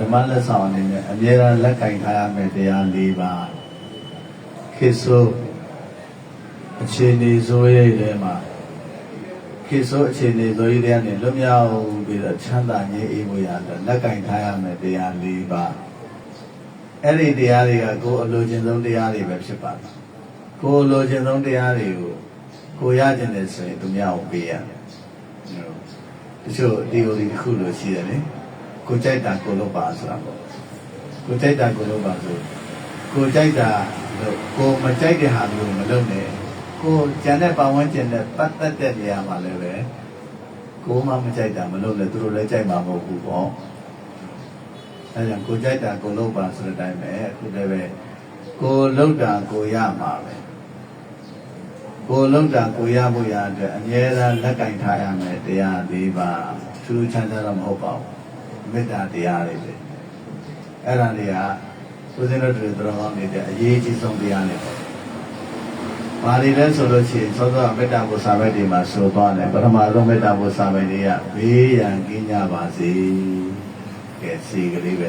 ဓမ္မလက်ဆောင်အနေနဲ့အမြဲတမ်းလက်ကင်ထားရမယ်တရား၄ပါးခေဆိုအခြေအနေဆိုရတဲ့ထဲမှာခေဆိုအခြေအနေဆိုရတဲ့ကနေလွတ်မြောက်ပြီးတော့ချမ်းသာငြိမ်းအေးမှုရတော့လက်ကင်ထားရမယ်တရား၄ပါးအဲ့ဒီတရားတွေကကိုယ်အလိုချင်ဆုံးတရားတွေပဲဖြစ်ပါတယ်ကိုယ်အလိုချင်ဆုံးတရားတွေကိုကိုယ်ရခြင်းနဲ့ဆိုရင်သူများကိုပေးရတယ်တချို့ဒီ theory တစ်ခုလို့ရှိတယ်လေ ကိုကြိုက်တာကိုလုပ်ပါဆိုတာပေါ့ကိုကြိုက်တာကိုလုပ်ပါဆိုကိုကြိုက်တာလို့ကိုမကြိုက်တဲ့ဟာမျိုးမလုပ်နဲ့ကိုကြံတဲ့ပတ်ဝန်းကျင်နဲ့ပတ်သက်တဲ့နေရာမှာလည်းပဲကိုမှမကြိုက်တာမလုပ်နဲ့သူတို့လည်းကြိုက်မှာမဟုတ်ဘူးပေါ့အဲဒါကြောင့်ကိုကြိုက်တာကိုလုပ်ပါဆိုတဲ့အတိုင်းပဲအခုလည်းပဲကိုလုပ်တာကိုရမှာပဲကိုလုပ်တာကိုရဖို့ရအတွက်အမြဲတမ်းလက်ကင်ထားရမယ်တရား၄ပါးထူးထူးခြားခြားတော့မဟုတ်ပါဘူး မေတ္တာတရားတွေပဲအဲ့ဒါတွေကဦးဇင်းတို့တွေတော်တော်နေတဲ့အရေးကြီးဆုံးတရားတွေပေါ့။ဘာတွေလဲဆိုလို့ရှိရင်သောသောမေတ္တာဘုရားပဲဒီမှာဆိုသွားတယ်ပထမဆုံးမေတ္တာဘုရားပဲတွေကဘေးရန်ကင်းကြပါစေ။ကဲစီကလေးပဲ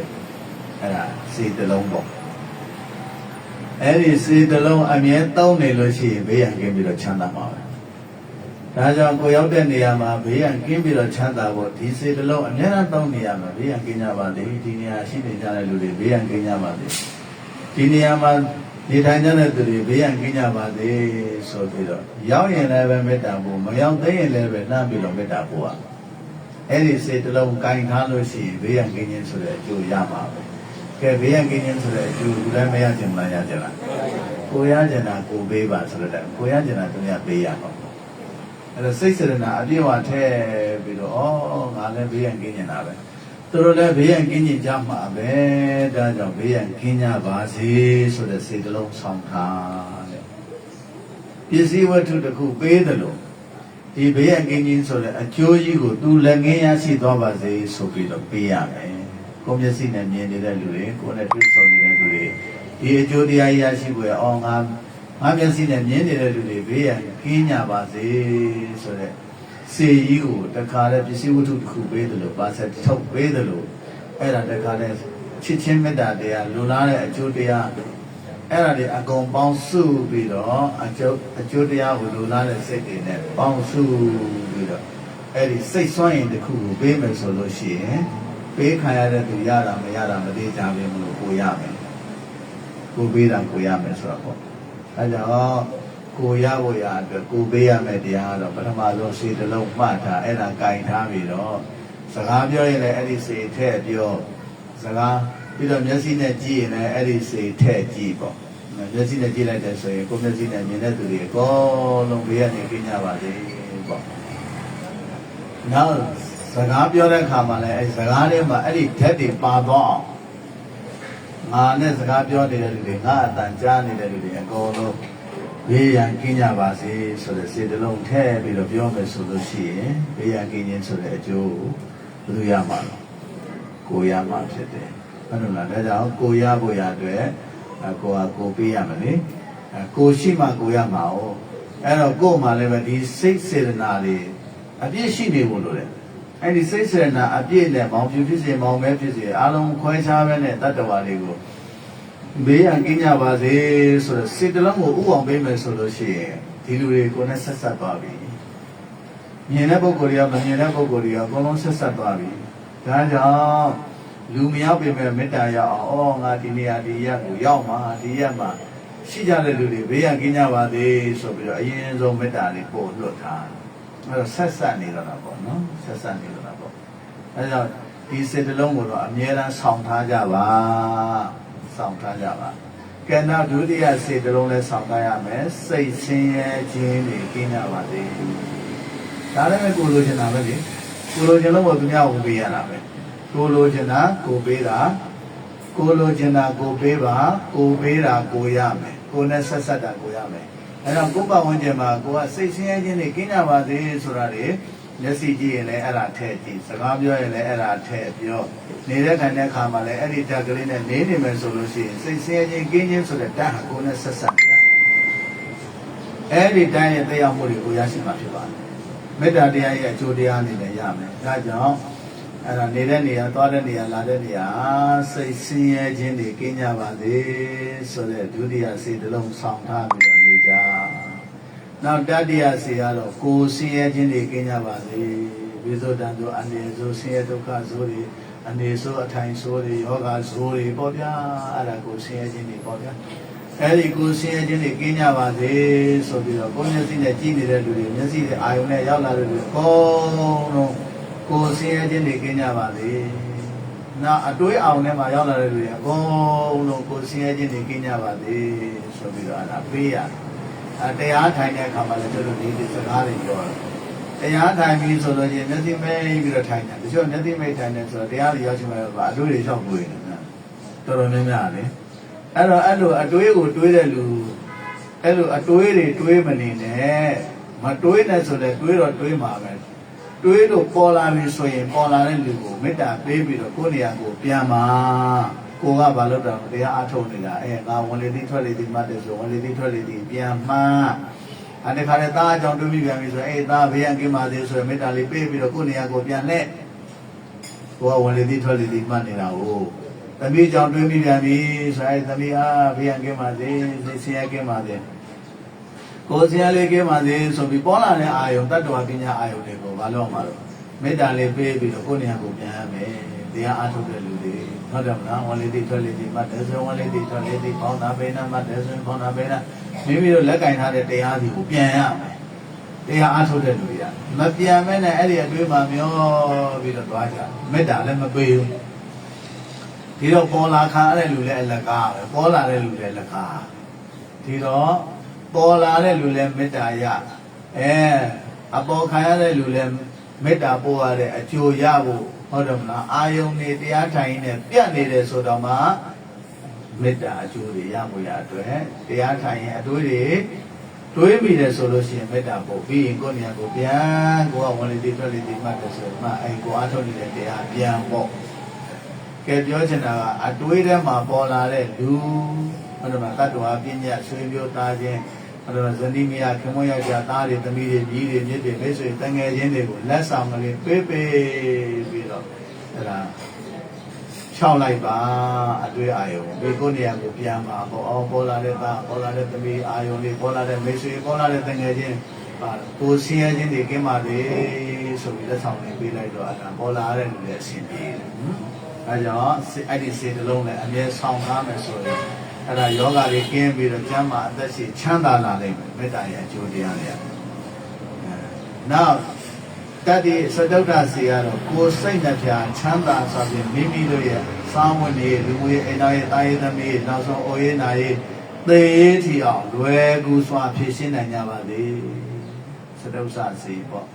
အဲ့ဒါစီတစ်လုံးပေါ့။အဲ့ဒီစီတစ်လုံးအမြဲသုံးနေလို့ရှိရင်ဘေးရန်ကင်းပြီးတော့ချမ်းသာမှာပဲ။ ဒါကြောင့်ကိုရောက်တဲ့နေရာမှာဘေးရန်ကင်းပြီးတော့ချမ်းသာဖို့ဒီစေတလုံးအများအားသုံးနေရမှာဘေးရန်ကင်းကြပါစေဒီနေရာရှိနေကြတဲ့လူတွေဘေးရန်ကင်းကြပါစေဒီနေရာမှာနေထိုင်ကြတဲ့သူတွေဘေးရန်ကင်းကြပါစေဆိုပြီးတော့ရောက်ရင်လည်းပဲမေတ္တာပို့မရောက်သေးရင်လည်းပဲလှမ်းပြီးတော့မေတ္တာပို့ရအဲ့ဒီစေတလုံးကင်ထားလို့ရှိရင်ဘေးရန်ကင်းခြင်းဆိုတဲ့အကျိုးရမှာပဲကဲဘေးရန်ကင်းခြင်းဆိုတဲ့အကျိုးဒီတိုင်းမရချင်မလားရချင်လားကိုရချင်တာကိုပေးပါဆိုတော့ကိုရချင်တာသူများပေးရမှာပေါ့ အဲ့တော့စိတ်စေတနာအပြည့်အဝထည့်ပြီးတော့ဩငါလည်းဘေးရန်ကင်းနေတာပဲသူတို့လည်းဘေးရန်ကင်းကြကြမှာပဲဒါကြောင့်ဘေးရန်ကင်းကြပါစေဆိုတဲ့စိတ်တစ်လုံးဆောင်ထားတဲ့ပစ္စည်းဝတ္ထုတစ်ခုပေးတယ်လို့ဒီဘေးရန်ကင်းခြင်းဆိုတဲ့အကျိုးကြီးကိုသူလည်းငင်းရရှိသွားပါစေဆိုပြီးတော့ပေးရမယ်ကိုယ်မျက်စိနဲ့မြင်နေတဲ့လူတွေကိုယ်နဲ့တွေ့ဆုံနေတဲ့လူတွေဒီအကျိုးတရားရရှိဖို့ရအောင်ငါ ငါမျက်စိနဲ့မြင်နေတဲ့လူတွေဘေးရန်ကင်းကြပါစေဆိုတဲ့စေကြီးကိုတခါလဲပစ္စည်းဝတ္ထုတစ်ခုပေးတယ်လို့ပါဆက်ထုတ်ပေးတယ်လို့အဲ့ဒါတခါလဲချစ်ချင်းမေတ္တာတရားလူလားတဲ့အကျိုးတရားအဲ့ဒါတွေအကုန်ပေါင်းစုပြီးတော့အကျိုးအကျိုးတရားကိုလူလားတဲ့စိတ်တွေနဲ့ပေါင်းစုပြီးတော့အဲ့ဒီစိတ်ဆွမ်းရင်တစ်ခုကိုပေးမယ်ဆိုလို့ရှိရင်ပေးခံရတဲ့သူရတာမရတာမသေးကြဘူးမလို့ကိုရမယ်ကိုပေးတာကိုရမယ်ဆိုတော့ပေါ့ အဲကြောင့်ကိုရဖို့ရအတွက်ကိုပေးရမယ်တရားကတော့ပထမဆုံးစေတလုံးမှတ်ထားအဲ့ဒါကင်ထားပြီးတော့စကားပြောရင်လည်းအဲ့ဒီစေထည့်ပြောစကားပြီးတော့မျက်စိနဲ့ကြည့်ရင်လည်းအဲ့ဒီစေထည့်ကြည့်ပေါ့မျက်စိနဲ့ကြည့်လိုက်တဲ့ဆိုရင်ကိုယ်မျက်စိနဲ့မြင်တဲ့သူတွေအကုန်လုံးဘေးကနေကြကြပါစေပေါ့နောက်စကားပြောတဲ့အခါမှာလည်းအဲ့ဒီစကားထဲမှာအဲ့ဒီဓာတ်တွေပါတော့အောင် ငါနဲ့စကားပြောနေတဲ့လူတွေငါအတန်ကြားနေတဲ့လူတွေအကုန်လုံးဘေးရန်ကင်းကြပါစေဆိုတဲ့စေတလုံးထည့်ပြီးတော့ပြောမယ်ဆိုလို့ရှိရင်ဘေးရန်ကင်းခြင်းဆိုတဲ့အကျိုးဘယ်သူရမှာလဲကိုရမှာဖြစ်တယ်ဟုတ်တယ်လားဒါကြောင့်ကိုရဖို့ရအတွက်အကိုကကိုပေးရမယ်လေအကိုရှိမှကိုရမှာ哦အဲ့တော့ကို့မှာလည်းပဲဒီစိတ်စေတနာလေးအပြည့်ရှိနေဖို့လိုတယ် အဲ့ဒီစိတ်စေတနာအပြည့်နဲ့မောင်ဖြူဖြစ်စေမောင်မဲဖြစ်စေအားလုံးခွဲခြားပဲနဲ့တတ္တဝါတွေကိုဘေးရန်ကင်းကြပါစေဆိုတော့စေတလုံးကိုဥအောင်ပေးမယ်ဆိုလို့ရှိရင်ဒီလူတွေကိုနဲ့ဆက်ဆက်သွားပြီမြင်တဲ့ပုဂ္ဂိုလ်တွေကမမြင်တဲ့ပုဂ္ဂိုလ်တွေကအကုန်လုံးဆက်ဆက်သွားပြီဒါကြောင့်လူမရောက်ပြင်မဲ့မေတ္တာရအောင်ဩငါဒီနေရာဒီရက်ကိုရောက်မှာဒီရက်မှာရှိကြတဲ့လူတွေဘေးရန်ကင်းကြပါစေဆိုပြီးတော့အရင်ဆုံးမေတ္တာလေးပို့လွတ်ထား အဲ့တော့ဆက်ဆက်နေတော့တာပေါ့နော်ဆက်ဆက်နေတော့တာပေါ့အဲဒါကြောင့်ဒီစေတလုံးကိုတော့အမြဲတမ်းဆောင်ထားကြပါဆောင်ထားကြပါကဲနောက်ဒုတိယစေတလုံးလဲဆောင်ထားရမယ်စိတ်ဆင်းရဲခြင်းတွေကင်းကြပါစေဒါလည်းပဲကိုလိုချင်တာပဲလေကိုလိုချင်လို့ဘုရားဝင်ပေးရတာပဲကိုလိုချင်တာကိုပေးတာကိုလိုချင်တာကိုပေးပါကိုပေးတာကိုရမယ်ကိုနဲ့ဆက်ဆက်တာကိုရမယ် အဲတော့ကိုယ်ပတ်ဝန်းကျင်မှာကိုကစိတ်ဆင်းရဲခြင်းတွေကင်းကြပါစေဆိုတာတွေမျက်စိကြည့်ရင်လည်းအဲ့ဒါထည့်ကြည့်စကားပြောရင်လည်းအဲ့ဒါထည့်ပြောနေတဲ့ခံတဲ့အခါမှာလည်းအဲ့ဒီဓာတ်ကလေးနဲ့နေနေမယ်ဆိုလို့ရှိရင်စိတ်ဆင်းရဲခြင်းကင်းခြင်းဆိုတဲ့ဓာတ်ဟာကိုယ်နဲ့ဆက်ဆက်နေတာအဲ့ဒီတိုင်းရဲ့တရားမှုတွေကိုရရှိမှာဖြစ်ပါတယ်မေတ္တာတရားရဲ့အကျိုးတရားအနေနဲ့ရမယ်ဒါကြောင့်အဲ့ဒါနေတဲ့နေရာသွားတဲ့နေရာလာတဲ့နေရာစိတ်ဆင်းရဲခြင်းတွေကင်းကြပါစေဆိုတဲ့ဒုတိယစေတလုံးဆောင်ထားပြီးတော့ နေကြနောက်တတိယစေကတော့ကိုယ်ဆင်းရဲခြင်းတွေကင်းကြပါစေဝိသုဒ္ဓံတို့အနေဆိုဆင်းရဲဒုက္ခဆိုတွေအနေဆိုအထိုင်ဆိုတွေယောဂဆိုတွေပေါ့ဗျာအဲ့ဒါကိုယ်ဆင်းရဲခြင်းတွေပေါ့ဗျာအဲ့ဒီကိုယ်ဆင်းရဲခြင်းတွေကင်းကြပါစေဆိုပြီးတော့ကိုယ်မျက်စိနဲ့ကြည့်နေတဲ့လူတွေမျက်စိနဲ့အာယုံနဲ့ရောက်လာတဲ့လူတွေအကုန်လုံးကိုယ်ဆင်းရဲခြင်းတွေကင်းကြပါစေ နောက်အတွေးအောင်ထဲမှာရောက်လာတဲ့လူတွေအကုန်လုံးကိုယ်ဆင်းရဲခြင်းတွေကင်းကြပါစေဆိုပြီးတော့အဲ့ဒါပေးရတယ်အတရားထိုင်တဲ့အခါမှာလည်းတို့ဒီဒီစကားတွေပြောတယ်တရားထိုင်ပြီးဆိုလို့ချင်းမျက်စိမိတ်ပြီးတော့ထိုင်တယ်တချို့မျက်စိမိတ်ထိုင်တယ်ဆိုတော့တရားတွေရောက်ချင်မှာပါအတွေးတွေရောက်ပွေတယ်တော်တော်များများလေအဲ့တော့အဲ့လိုအတွေးကိုတွေးတဲ့လူအဲ့လိုအတွေးတွေတွေးမနေနဲ့မတွေးနဲ့ဆိုလည်းတွေးတော့တွေးမှာပဲ တွေးလို့ပေါ်လာပြီဆိုရင်ပေါ်လာတဲ့လူကိုမေတ္တာပေးပြီးတော့ကိုယ့်နေရာကိုပြန်ပါကိုကဘာလို့တော့တရားအထုတ်နေတာအဲငါဝင်လေတိထွက်လေတိမှတ်တယ်ဆိုဝင်လေတိထွက်လေတိပြန်မှန်းအဲ့ဒီခါနဲ့သားအကြောင်းတွေးပြီးပြန်ပြီဆိုရင်အေးသားဘေးရန်ကင်းပါသေးဆိုရင်မေတ္တာလေးပေးပြီးတော့ကိုယ့်နေရာကိုပြန်လက်ကိုကဝင်လေတိထွက်လေတိမှတ်နေတာကိုသမီးကြောင့်တွေးပြီးပြန်ပြီဆိုရင်သမီးအားဘေးရန်ကင်းပါသေးစိတ်ဆင်းရဲကင်းပါသေး ကိုယ်ဆင်းရဲလေးကင်းပါသေးဆိုပြီးပေါ်လာတဲ့အာယုံတတ္တဝပညာအာယုံတွေကိုဘာလို့မှာတော့မေတ္တာလေးပေးပြီးတော့ကိုယ့်နေရာကိုပြန်ရမယ်တရားအားထုတ်တဲ့လူတွေဟုတ်တယ်မလားဝန်လေးတိထွက်လေးတိမှတ်တယ်ဆိုဝန်လေးတိထွက်လေးတိပေါင်းတာဘေးနာမှတ်တယ်ဆိုရင်ပေါင်းတာဘေးနာမိမိတို့လက်ကင်ထားတဲ့တရားစီကိုပြန်ရမယ်တရားအားထုတ်တဲ့လူတွေကမပြန်မဲနဲ့အဲ့ဒီအတွေးမှာမျောပြီးတော့သွားကြမေတ္တာလည်းမပေးဘူးဒီတော့ပေါ်လာခါအဲ့တဲ့လူလည်းအလကားပဲပေါ်လာတဲ့လူလည်းလကားဒီတော့ ပေါ်လာတဲ့လူလည်းမေတ္တာရအဲအပေါ်ခံရတဲ့လူလည်းမေတ္တာပို့ရတဲ့အကျိုးရဖို့ဟုတ်တယ်မလားအာယုန်နေတရားထိုင်နေပြတ်နေတယ်ဆိုတော့မှမေတ္တာအကျိုးတွေရဖို့ရအတွက်တရားထိုင်ရင်အတွေးတွေတွေးမိတယ်ဆိုလို့ရှိရင်မေတ္တာပို့ပြီးရင်ကိုယ့်နေရာကိုပြန်ကိုကဝင်လေတိထွက်လေတိမှတ်တယ်ဆိုတော့မှအဲကိုအားထုတ်နေတဲ့တရားပြန်ပေါ့ကဲပြောချင်တာကအတွေးထဲမှာပေါ်လာတဲ့လူဟုတ်တယ်မလားတတ္တဝါပညာဆွေမျိုးသားချင်း အဲ့တော့ဇနီးမယားခင်မွန်းယောက်ျားသားတွေသမီးတွေကြီးတွေမြစ်တွေမိတ်ဆွေတန်ငယ်ချင်းတွေကိုလက်ဆောင်ကလေးပေးပေးပြီးတော့အဲ့ဒါချောက်လိုက်ပါအတွေ့အာယုံဒီကိုနေရာကိုပြန်ပါပေါ့အော်ပေါ်လာတဲ့သားပေါ်လာတဲ့သမီးအာယုံလေးပေါ်လာတဲ့မိတ်ဆွေပေါ်လာတဲ့တန်ငယ်ချင်းပါကိုဆင်းရဲခြင်းတွေကင်းပါလေဆိုပြီးလက်ဆောင်လေးပေးလိုက်တော့အဲ့ဒါပေါ်လာတဲ့လူတွေအဆင်ပြေတယ်အဲကြောင့်အဲ့ဒီစေတလုံးနဲ့အမြဲဆောင်ထားမယ်ဆိုရင် အဲ့ဒါယောဂလေးကင်းပြီးတော့ကျမ်းမာအသက်ရှိချမ်းသာလာနိုင်မယ်မေတ္တာရဲ့အကျိုးတရားတွေ။နောက်တတိသတုဒ္ဒစီကတော့ကိုယ်စိတ်နှပြချမ်းသာဆိုပြီးမိမိတို့ရဲ့စာဝန်တွေလူမှုရေးအိမ်တော်ရဲ့တာရေးသမီးနောက်ဆုံးအိုရေးနာရေးသေရေးထီအောင်လွယ်ကူစွာဖြေရှင်းနိုင်ကြပါလေ။သတုဒ္ဒစီပေါ့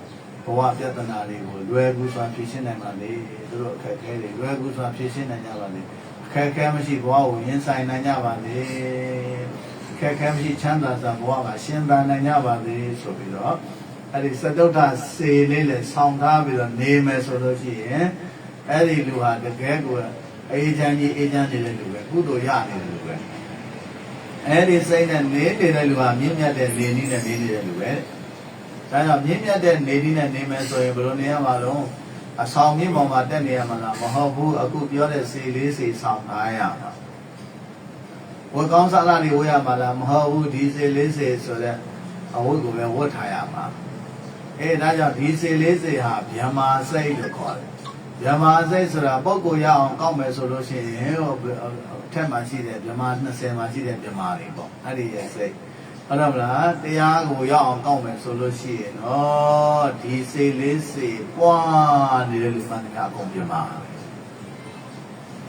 ဘဝပြဿနာတွေကိုလွယ်ကူစွာဖြေရှင်းနိုင်ပါလေ။တို့အခက်အခဲတွေလွယ်ကူစွာဖြေရှင်းနိုင်ကြပါလေ။ ခက်ခဲမရှိဘဝကိုရင်ဆိုင်နိုင်ကြပါလေခက်ခဲမရှိချမ်းသာစွာဘဝမှာရှင်သန်နိုင်ကြပါလေဆိုပြီးတော့အဲ့ဒီစတုထစေလေးလည်းဆောင်းထားပြီးတော့နေမယ်ဆိုလို့ရှိရင်အဲ့ဒီလူဟာတကယ်ကိုအေးချမ်းကြီးအေးချမ်းနေတဲ့လူပဲကုသိုလ်ရနေတဲ့လူပဲအဲ့ဒီစိတ်နဲ့နေနေတဲ့လူဟာမြင့်မြတ်တဲ့နေနည်းနဲ့နေနေတဲ့လူပဲဒါကြောင့်မြင့်မြတ်တဲ့နေနည်းနဲ့နေမယ်ဆိုရင်ဘယ်လိုနေရမှာလဲ အဆောင်မြင့်ပေါ်မှာတက်နေရမှာလားမဟုတ်ဘူးအခုပြောတဲ့စီလေးစီဆောင်ထားရမှာဝတ်ကောင်းစားလာနေဝတ်ရမှာလားမဟုတ်ဘူးဒီစီလေးစီဆိုတဲ့အဝတ်ကိုပဲဝတ်ထားရမှာအဲဒါကြောင့်ဒီစီလေးစီဟာဗြဟ္မာစိတ်လို့ခေါ်တယ်ဗြဟ္မာစိတ်ဆိုတာပုဂ္ဂိုလ်ရအောင်ကောက်မယ်ဆိုလို့ရှိရင်ဟိုထက်မှရှိတဲ့ဗြဟ္မာ20မှာရှိတဲ့ဗြဟ္မာတွေပေါ့အဲ့ဒီရဲ့စိတ် ဟုတ်တယ်မလားတရားကိုရောက်အောင်ကောက်မယ်ဆိုလို့ရှိရင်တော့ဒီစိတ်လေးစိတ်ပွားနေတဲ့လူမှန်တယ်အကုန်ပြမှာ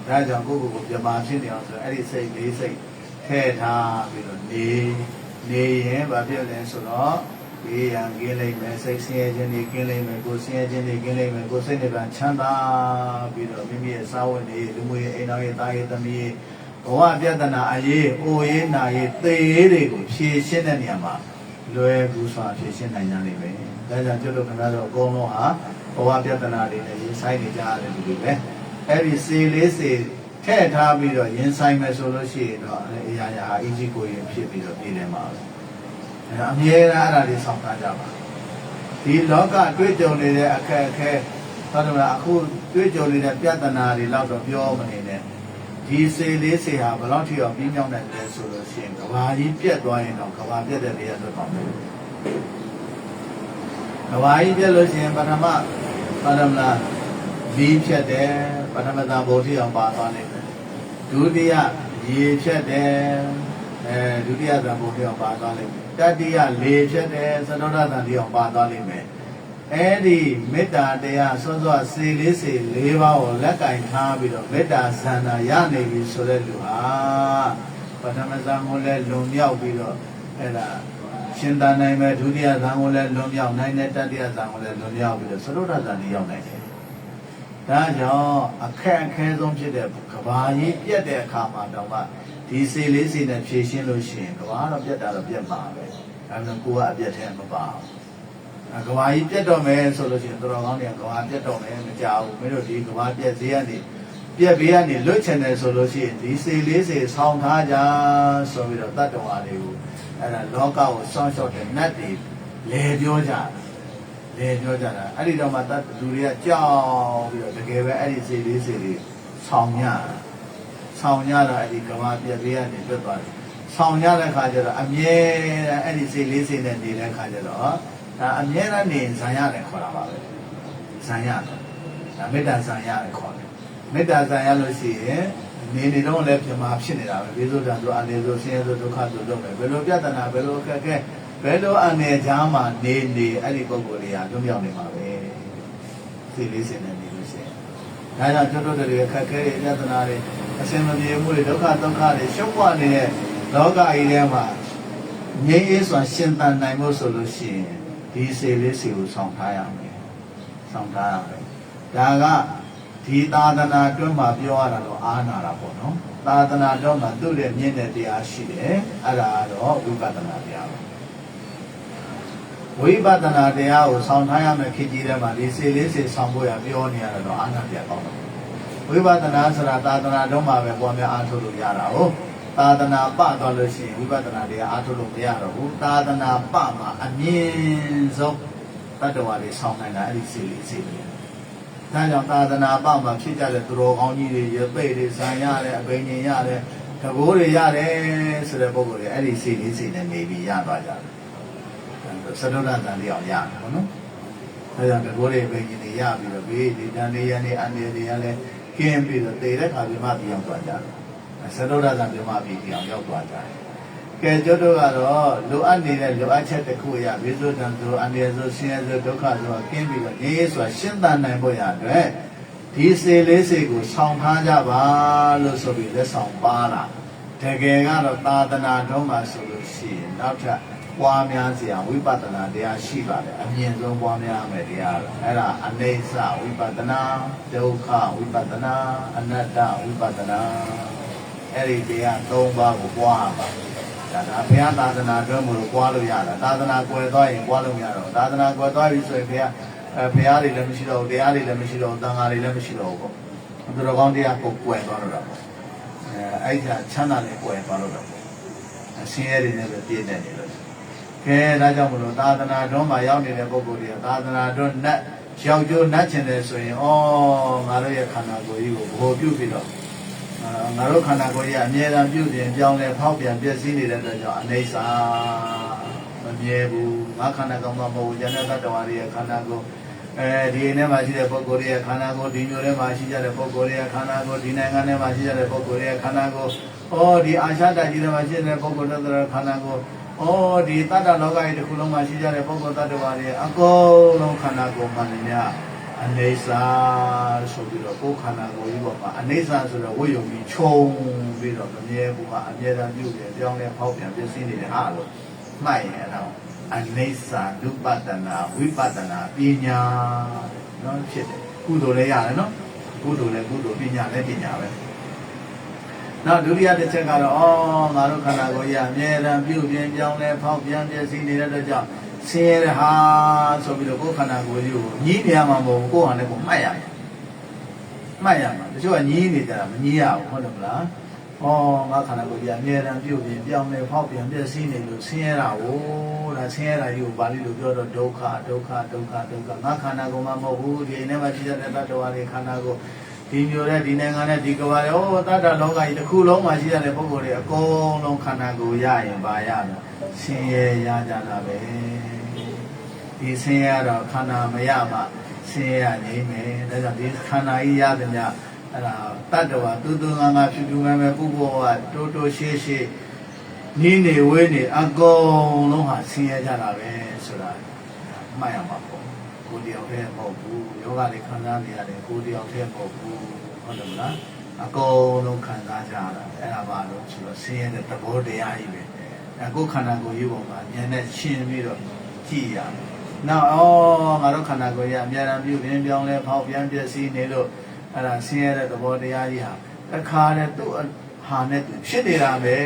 ဒါကြောင့်ကိုယ့်ကိုယ်ကိုပြမှာဖြစ်နေအောင်ဆိုအဲ့ဒီစိတ်လေးစိတ်ထည့်ထားပြီးတော့နေနေရင်ဘာဖြစ်လဲဆိုတော့ဒီရန်ကင်းလိမ့်မယ်စိတ်ဆင်းရဲခြင်းတွေကင်းလိမ့်မယ်ကိုယ်ဆင်းရဲခြင်းတွေကင်းလိမ့်မယ်ကိုယ်စိတ်တွေချမ်းသာပြီးတော့မိမိရဲ့စာဝန်တွေလူမှုရေးအိမ်တော်ရေးသားရေးသမီးရေး ဘဝပြဿနာအရေးအိုရေးနာရေးသေရေးတွေကိုဖြေရှင်းတဲ့နေရာမှာလွယ်ကူစွာဖြေရှင်းနိုင်ကြလိမ့်မယ်။ဒါကြောင့်ကျွတ်လို့ခင်ဗျားတို့အကုန်လုံးဟာဘဝပြဿနာတွေနဲ့ရင်ဆိုင်နေကြရတယ်လူတွေပဲ။အဲ့ဒီစေလေးစေထည့်ထားပြီးတော့ရင်ဆိုင်မယ်ဆိုလို့ရှိရင်တော့အရာရာအကြီးကိုရင်ဖြစ်ပြီးတော့ပြည်နေမှာပဲ။အဲ့ဒါအမြဲတမ်းအဲ့ဒါလေးဆောင်ထားကြပါ။ဒီလောကတွေ့ကြုံနေတဲ့အခက်အခဲအဟုတ်တယ်မလားအခုတွေ့ကြုံနေတဲ့ပြဿနာတွေတော့ပြောမနေနဲ့ ဒီစေလေးစေဟာဘယ်တော့ထိအောင်ပြီးမြောက်နိုင်တယ်ဆိုလို့ရှိရင်ကဘာကြီးပြက်သွားရင်တော့ကဘာပြက်တဲ့နေရာတော့ပေါ့ကဘာကြီးပြက်လို့ရှိရင်ပထမဟုတ်တယ်မလားဘီးဖြတ်တယ်ပထမသာဘုံထိအောင်ပါသွားနိုင်တယ်ဒုတိယရေဖြတ်တယ်အဲဒုတိယသာဘုံထိအောင်ပါသွားနိုင်တယ်တတိယလေဖြတ်တယ်သတောဒသံထိအောင်ပါသွားနိုင်မယ် အဲ့ဒီမေတ္တာတရားစောစောစေလေးစေလေးပါးကိုလက်ကင်ထားပြီးတော့မေတ္တာဇန္နာရနေပြီဆိုတဲ့လူဟာပထမဇန်ကိုလည်းလွန်မြောက်ပြီးတော့အဲ့ဒါရှင်သာနိုင်မဲ့ဒုတိယဇန်ကိုလည်းလွန်မြောက်နိုင်တဲ့တတိယဇန်ကိုလည်းလွန်မြောက်ပြီးတော့သရုဒ္ဓဇန်ကြီးရောက်နိုင်တယ်။ဒါကြောင့်အခက်အခဲဆုံးဖြစ်တဲ့ကဘာကြီးပြက်တဲ့အခါမှာတော့မှဒီစေလေးစေနဲ့ဖြည့်ရှင်းလို့ရှိရင်ကဘာတော့ပြက်တာတော့ပြက်ပါပဲ။ဒါပေမဲ့ကိုကအပြက်ထဲမပါဘူး။ ကဘာကြီးပြတ်တော့မယ်ဆိုလို့ရှိရင်တော်တော်ကောင်းတယ်ကဘာပြတ်တော့မယ်မကြောက်ဘူးမင်းတို့ဒီကဘာပြတ်ဈေးကနေပြက်ဘေးကနေလွတ်ချင်တယ်ဆိုလို့ရှိရင်ဒီစေလေးစေဆောင်းထားကြဆိုပြီးတော့တတ္တဝါတွေကိုအဲ့ဒါလောကကိုစောင့်ရှောက်တဲ့နတ်တွေလဲပြောကြလဲပြောကြတာအဲ့ဒီတော့မှတတ်လူတွေကကြောက်ပြီးတော့တကယ်ပဲအဲ့ဒီစေလေးစေလေးဆောင်းညဆောင်းညတော့အဲ့ဒီကဘာပြက်ဘေးကနေလွတ်သွားတယ်ဆောင်းညတဲ့ခါကျတော့အမြဲတမ်းအဲ့ဒီစေလေးစေနဲ့နေတဲ့ခါကျတော့ ဒါအမြဲတမ်းနေဇံရတယ်ခေါ်တာပါပဲဇံရတယ်ဒါမေတ္တာဇံရတယ်ခေါ်တယ်မေတ္တာဇံရလို့ရှိရင်နေနေတော့လည်းပြမာဖြစ်နေတာပဲဘေးဆိုတန်ဆိုအနေဆိုဆင်းရဲဆိုဒုက္ခဆိုတော့ပဲဘယ်လိုပြဿနာဘယ်လိုအခက်အခဲဘယ်လိုအနေချားမှနေနေအဲ့ဒီပုံကိုယ်တွေကတွမြောက်နေမှာပဲသိလေးစင်နေနေလို့ရှိရင်ဒါကြောင့်ကျွတ်တို့တွေအခက်အခဲတွေပြဿနာတွေအစင်မပြေမှုတွေဒုက္ခဒုက္ခတွေရှုပ်ပွားနေတဲ့လောကကြီးထဲမှာငြိမ်းအေးစွာရှင်သန်နိုင်ဖို့ဆိုလို့ရှိရင် ဒီစေလေးစီကိုဆောင်ထားရမယ်ဆောင်ထားရမယ်ဒါကဒီသာသနာတွင်းမှာပြောရတာတော့အာနာတာပေါ့နော်သာသနာတွင်းမှာသူ့ရဲ့မြင့်တဲ့တရားရှိတယ်အဲ့ဒါကတော့ဝိပဿနာတရားပဲဝိပဿနာတရားကိုဆောင်ထားရမယ်ခေတ်ကြီးထဲမှာဒီစေလေးစီဆောင်ဖို့ရပြောနေရတော့အာနာတရားပေါ့နော်ဝိပဿနာဆိုတာသာသနာတွင်းမှာပဲပွားများအားထုတ်လို့ရတာဟုတ် သာသနာပသွားလို့ရှိရင်ဝိပဿနာတရားအားထုတ်လို့မရတော့ဘူးသာသနာပမှာအမြင့်ဆုံးတတ္တဝါတွေဆောင်းနိုင်တာအဲ့ဒီစီလေးစီလေးဒါကြောင့်သာသနာပမှာဖြစ်ကြတဲ့သူတော်ကောင်းကြီးတွေရပိတ်တွေဇံရတယ်အဘိညာဉ်ရတယ်တကိုးတွေရတယ်ဆိုတဲ့ပုံစံတွေအဲ့ဒီစီလေးစီနဲ့နေပြီးရသွားကြတယ်သဒ္ဒနာတန်လေးအောင်ရတယ်ဟုတ်နော်ဒါကြောင့်တကိုးတွေအဘိညာဉ်တွေရပြီးတော့ဘေးဒီတန်လေးရနေအနေတွေကလည်းကင်းပြီးတော့တည်တဲ့ခါပြမပြောင်းသွားကြတယ် သဒ္ဒရသံပြမပြီးဒီအောင်ရောက်သွားကြတယ်။ကဲကျွတ်တို့ကတော့လိုအပ်နေတဲ့လိုအပ်ချက်တစ်ခုအရာဘေးဆိုတံဆိုအနေဆိုဆင်းရဲဆိုဒုက္ခဆိုကင်းပြီးတော့ငြိမ်းဆိုတာရှင်းသန်နိုင်ဖို့ရအတွက်ဒီစေလေးစေကိုဆောင်ထားကြပါလို့ဆိုပြီးလက်ဆောင်ပါလာတကယ်ကတော့သာသနာတော်မှာဆိုလို့ရှိရင်နောက်ထပ်ပွားများစရာဝိပဿနာတရားရှိပါတယ်အမြင့်ဆုံးပွားများမယ်တရားတော့အဲ့ဒါအနိစ္စဝိပဿနာဒုက္ခဝိပဿနာအနတ္တဝိပဿနာ အဲ့ဒီတရား၃ပါးကိုပွားပါဒါကဘုရားသာသနာတွင်းမလို့ပွားလို့ရတာသာသနာကွယ်သွားရင်ပွားလို့မရတော့သာသနာကွယ်သွားပြီဆိုရင်ဘုရားအဲဘုရားတွေလည်းမရှိတော့ဘူးတရားတွေလည်းမရှိတော့ဘူးသံဃာတွေလည်းမရှိတော့ဘူးပေါ့သူတော်ကောင်းတရားကိုကွယ်သွားတော့တာပေါ့အဲအဲ့ဒါချမ်းသာလည်းကွယ်သွားတော့တာပေါ့အရှင်ရဲတွေနဲ့ပဲပြည့်နေတယ်လို့ကဲဒါကြောင့်မလို့သာသနာတွင်းမှာရောက်နေတဲ့ပုဂ္ဂိုလ်တွေကသာသနာတွင်းနတ်ရောက်ကျိုးနတ်ချင်တယ်ဆိုရင်ဩငါတို့ရဲ့ခန္ဓာကိုယ်ကြီးကိုဘောပြုပြီးတော့အာ ငါတို့ခန္ဓာကိုယ်ကြီးအမြဲတမ်းပြုပြင်ပြောင်းလဲဖောက်ပြန်ပြည့်စည်နေတဲ့အတွက်ကြောင့်အနေစာမမြဲဘူးငါခန္ဓာကောင်းမှမဟုတ်ဘူးဉာဏ်တတ္တဝါတွေရဲ့ခန္ဓာကိုယ်အဲဒီအိမ်ထဲမှာရှိတဲ့ပုဂ္ဂိုလ်တွေရဲ့ခန္ဓာကိုယ်ဒီမျိုးထဲမှာရှိကြတဲ့ပုဂ္ဂိုလ်တွေရဲ့ခန္ဓာကိုယ်ဒီနိုင်ငံထဲမှာရှိကြတဲ့ပုဂ္ဂိုလ်တွေရဲ့ခန္ဓာကိုယ်ဩဒီအာရှတိုက်ကြီးထဲမှာရှိတဲ့ပုဂ္ဂိုလ်တွေရဲ့ခန္ဓာကိုယ်ဩဒီတတ္တလောကကြီးတစ်ခုလုံးမှာရှိကြတဲ့ပုဂ္ဂိုလ်တတ္တဝါတွေအကုန်လုံးခန္ဓာကိုယ်မှန်နေများ အနေစာဆိုပြီးတော့ကိုယ်ခန္ဓာကိုယ်ကြီးပေါ်မှာအနေစာဆိုတော့ဝိယုံကြီးခြုံပြီးတော့မမြဲဘူးကအမြဲတမ်းပြုတ်ပြန်ပြောင်းလဲဖောက်ပြန်ပြည့်စည်နေတဲ့ဟာလို့မှတ်ရင်အဲ့ဒါအနေစာဒုပဒနာဝိပဒနာပညာနော်ဖြစ်တယ်ကုသိုလ်လည်းရတယ်နော်ကုသိုလ်လည်းကုသိုလ်ပညာလည်းပညာပဲနောက်ဒုတိယတစ်ချက်ကတော့အော်ငါတို့ခန္ဓာကိုယ်ကြီးအမြဲတမ်းပြုတ်ပြန်ပြောင်းလဲဖောက်ပြန်ပြည့်စည်နေတဲ့အတွက်ကြောင့် ဆင်းရဲတဲ့ဟာဆိုပြီးတော့ကိုယ်ခန္ဓာကိုယ်ကြီးကိုညည်းနေရမှာမဟုတ်ဘူးကိုယ်ဟာလည်းကိုယ်မှတ်ရမယ်မှတ်ရမှာတချို့ကညည်းနေကြတာမညည်းရဘူးဟုတ်တယ်မလားဩငါခန္ဓာကိုယ်ကြီးအမြဲတမ်းပြုတ်ပြင်ပြောင်းနေဖောက်ပြန်ပြည့်စည်နေလို့ဆင်းရဲတာဟိုဒါဆင်းရဲတာကြီးကိုပါဠိလိုပြောတော့ဒုက္ခဒုက္ခဒုက္ခဒုက္ခငါခန္ဓာကိုယ်မှာမဟုတ်ဘူးဒီနေ့မှရှိတဲ့တတ္တဝါတွေခန္ဓာကိုယ်ဒီမျိုးနဲ့ဒီနိုင်ငံနဲ့ဒီကဘာရောတတ္တလောကကြီးတစ်ခုလုံးမှာရှိတဲ့ပုဂ္ဂိုလ်တွေအကုန်လုံးခန္ဓာကိုယ်ရရင်ပါရမယ်ဆင်းရဲရကြတာပဲ ဒီဆင်းရဲတော့ခန္ဓာမရမှဆင်းရဲရနေမယ်ဒါကြောင့်ဒီခန္ဓာကြီးရတဲ့ညအဲ့ဒါတတ္တဝါတူတူငါငါဖြူဖြူမဲမဲပုပ္ပောကတိုးတိုးရှေးရှေးနီးနေဝေးနေအကုန်လုံးဟာဆင်းရဲကြတာပဲဆိုတာမှတ်ရမှာပေါ့ကိုယ်တယောက်တည်းမဟုတ်ဘူးယောဂတွေခံစားနေရတယ်ကိုယ်တယောက်တည်းမဟုတ်ဘူးဟုတ်တယ်မလားအကုန်လုံးခံစားကြရတာအဲ့ဒါပါလို့ဆိုတော့ဆင်းရဲတဲ့သဘောတရားကြီးပဲအခုခန္ဓာကိုယ်ကြီးပုံမှာဉာဏ်နဲ့ရှင်းပြီးတော့ကြည့်ရမယ် နောက်ဩငါတို့ခန္ဓာကိုယ်ကြီးအများအားပြုပြင်းပြောင်းလဲဖောက်ပြန်ပြည့်စည်နေလို့အဲ့ဒါဆင်းရဲတဲ့သဘောတရားကြီးဟာတစ်ခါနဲ့သူ့ဟာနဲ့သူဖြစ်နေတာပဲ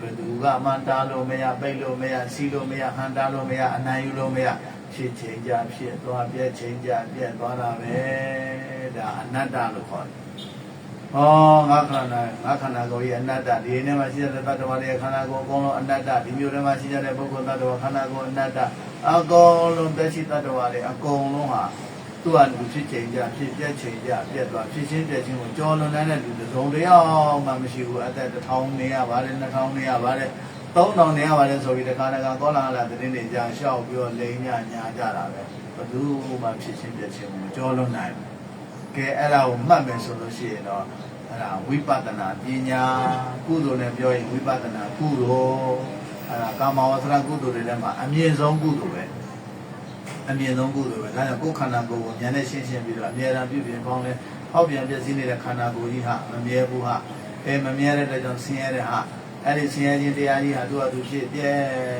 ဘယ်သူကမှန်တားလို့မရပိတ်လို့မရစီးလို့မရဟန်တားလို့မရအနိုင်ယူလို့မရဖြစ်ချင်းကြဖြစ်သွားပြက်ချင်းကြပြက်သွားတာပဲဒါအနတ္တလို့ခေါ်တယ် ဟောငါခန္ဓာငါခန္ဓာကိုယ်ကြီးအနတ္တဒီနေ့မှာရှိတဲ့တတ္တဝါတွေခန္ဓာကိုယ်အကုန်လုံးအနတ္တဒီမျိုးတွေမှာရှိတဲ့ပုဂ္ဂိုလ်တတ္တဝါခန္ဓာကိုယ်အနတ္တအကုန်လုံးတက်ရှိတတ္တဝါတွေအကုန်လုံးဟာသူ့ဟာလူဖြစ်ချိန်ကြဖြစ်ပြက်ချိန်ကြပြက်သွားဖြစ်ချင်းပြက်ချင်းကိုကြော်လွန်တဲ့လူတစ်စုံတယောက်မှမရှိဘူးအသက်1000နေရပါတယ်2000နေရပါတယ်3000နေရပါတယ်ဆိုပြီးတခါတခါကောလာလာသတင်းတွေကြာရှောက်ပြီးတော့လိန်ညညာကြတာပဲဘယ်သူမှဖြစ်ချင်းပြက်ချင်းကိုကြော်လွန်နိုင်ဘူး ကဲအဲ့ဒါကိုမှတ်မယ်ဆိုလို့ရှိရင်တော့အဲ့ဒါဝိပဿနာပညာကုသိုလ်နဲ့ပြောရင်ဝိပဿနာကုသိုလ်အဲ့ဒါကာမဝဆရာကုသိုလ်တွေထဲမှာအမြင့်ဆုံးကုသိုလ်ပဲအမြင့်ဆုံးကုသိုလ်ပဲဒါကြောင့်ကိုယ်ခန္ဓာကိုယ်ကိုဉာဏ်နဲ့ရှင်းရှင်းပြီးတော့အမြဲတမ်းပြုပြင်ပေါင်းလဲဟောက်ပြန်ပြည့်စည်နေတဲ့ခန္ဓာကိုယ်ကြီးဟာမမြဲဘူးဟာအဲမမြဲတဲ့အတွက်ကြောင့်ဆင်းရဲတဲ့ဟာအဲ့ဒီဆင်းရဲခြင်းတရားကြီးဟာသူ့အတူဖြစ်ပြဲ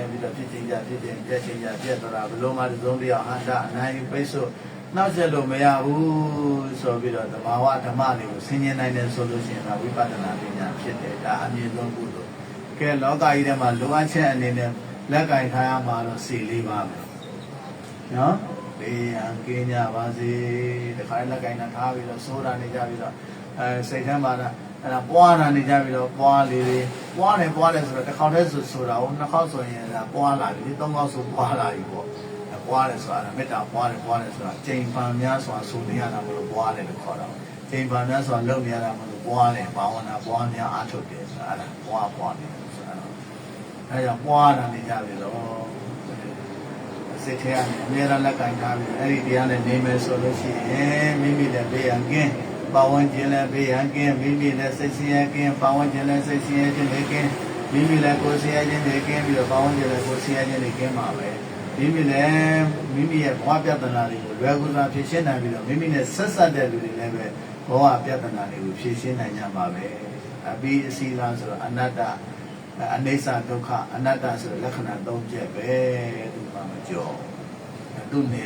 ပြီးတော့ဖြစ်ခြင်းကြဖြစ်ခြင်းပြည့်ခြင်းကြပြည့်သွားတာဘလုံးမတစ်စုံတယောက်ဟန္တာအနိုင်ပိတ်ဆို့ နောက်ဆက်လို့မရဘူးဆိုပြီးတော့သဘာဝဓမ္မတွေကိုဆင်ញင်နိုင်တယ်ဆိုလို့ရှိရင်ဒါဝိပဿနာပညာဖြစ်တယ်ဒါအမြင့်ဆုံးကုသိုလ်ကဲလောကကြီးထဲမှာလိုအပ်ချက်အနေနဲ့လက်ကင်ထားရမှာတော့စီလေးပါပဲနော်ဘေးရန်ကင်းကြပါစေတခါလက်ကင်ထားထားပြီးတော့စိုးတာနေကြပြီးတော့အဲစိတ်ထဲမှာအဲ့ဒါပွားတာနေကြပြီးတော့ပွားလေးလေးပွားတယ်ပွားတယ်ဆိုတော့တစ်ခေါက်တည်းဆိုဆိုတာဟိုနှစ်ခေါက်ဆိုရင်ဒါပွားလာပြီသုံးခေါက်ဆိုပွားလာပြီပေါ့ ပွားတယ်ဆိုတာမေတ္တာပွားတယ်ပွားတယ်ဆိုတာချိန်ပန်များစွာဆိုနေရတာမလို့ပွားတယ်လို့ခေါ်တာချိန်ပန်များစွာလုပ်နေရတာမလို့ပွားတယ်ဘာဝနာပွားများအားထုတ်တယ်ဆိုတာအဲ့ဒါပွားပွားနေတယ်ဆိုတာအဲ့ကြောင့်ပွားတာနေကြပြီတော့စိတ်ထဲကနေအများအားလက်ကင်ထားပြီးအဲ့ဒီတရားနဲ့နေမယ်ဆိုလို့ရှိရင်မိမိလည်းဘေးရန်ကင်းပါဝင်ခြင်းလည်းဘေးရန်ကင်းမိမိလည်းစိတ်ဆင်းရဲကင်းပါဝင်ခြင်းလည်းစိတ်ဆင်းရဲခြင်းလည်းကင်းမိမိလည်းကိုယ်ဆင်းရဲခြင်းတွေကင်းပြီးတော့ပါဝင်ခြင်းလည်းကိုယ်ဆင်းရဲခြင်းတွေကင်းပါပဲ မိမိလည်းမိမိရဲ့ဘဝပြဿနာတွေကိုလွယ်ကူစွာဖြေရှင်းနိုင်ပြီးတော့မိမိနဲ့ဆက်ဆက်တဲ့လူတွေလည်းပဲဘဝပြဿနာတွေကိုဖြေရှင်းနိုင်ကြပါပဲအပြီးအစီလားဆိုတော့အနတ္တအနိစ္စဒုက္ခအနတ္တဆိုတဲ့လက္ခဏာ၃ချက်ပဲသူမှမကြောက်သူနေ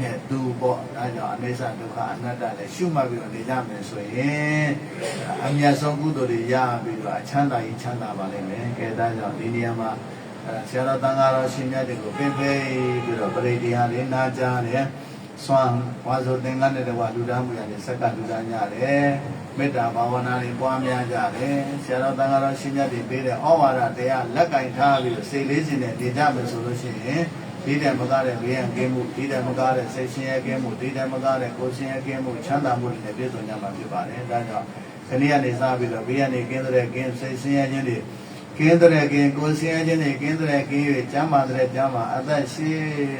နဲ့သူပေါ့ဒါကြောင့်အနိစ္စဒုက္ခအနတ္တလည်းရှုမှတ်ပြီးတော့နေကြမယ်ဆိုရင်အမြတ်ဆုံးကုသိုလ်တွေရပြီးတော့အချမ်းသာရင်ချမ်းသာပါလိမ့်မယ်ကဲဒါကြောင့်ဒီနေရာမှာအဲ ဆရာတော်တန်ဃာတော်ရှင်မြတ်တွေကိုပင်ပယ်ပြီးတော့ပရိတရားတွေနာကြားတယ်ဆွမ်းဝါဆိုသင်္ကန်းတဲ့ဝါလူသားမှုရတယ်စက္ကလူသားညတယ်မေတ္တာဘာဝနာတွေပွားများကြတယ်ဆရာတော်တန်ဃာတော်ရှင်မြတ်တွေပေးတဲ့ဩဝါဒတရားလက်ကင်ထားပြီးတော့စိတ်လေးစဉ်နဲ့နေကြမယ်ဆိုလို့ရှိရင်ဒီတံမကားတဲ့ဘေးရန်ကင်းမှုဒီတံမကားတဲ့စိတ်ရှင်ရဲကင်းမှုဒီတံမကားတဲ့ကိုယ်ရှင်ရဲကင်းမှုချမ်းသာမှုတွေနဲ့ပြည့်စုံကြမှာဖြစ်ပါတယ်ဒါကြောင့်ခဏကနေစပြီးတော့ဘေးရန်နေကင်းတဲ့ကင်းစိတ်ရှင်ရဲခြင်းတွေ ကင်းတဲ့ကင်းကိုယ်ရှင်ရဲခြင်းတွေကင်းတဲ့ကင်း၍ကျမ်းမာတဲ့ကျမ်းမာအသက်ရှိ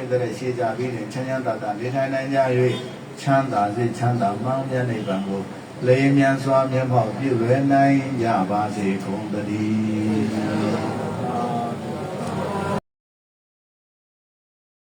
တဲ့ရှိကြပြီးနေချမ်းချမ်းသာသာနေထိုင်နိုင်ကြ၍ချမ်းသာစေချမ်းသာမှောင်းမြတ်နိဗ္ဗာန်ကိုလေမြန်စွာမျက်မှောက်ပြုလွယ်နိုင်ကြပါစေကုန်သတည်း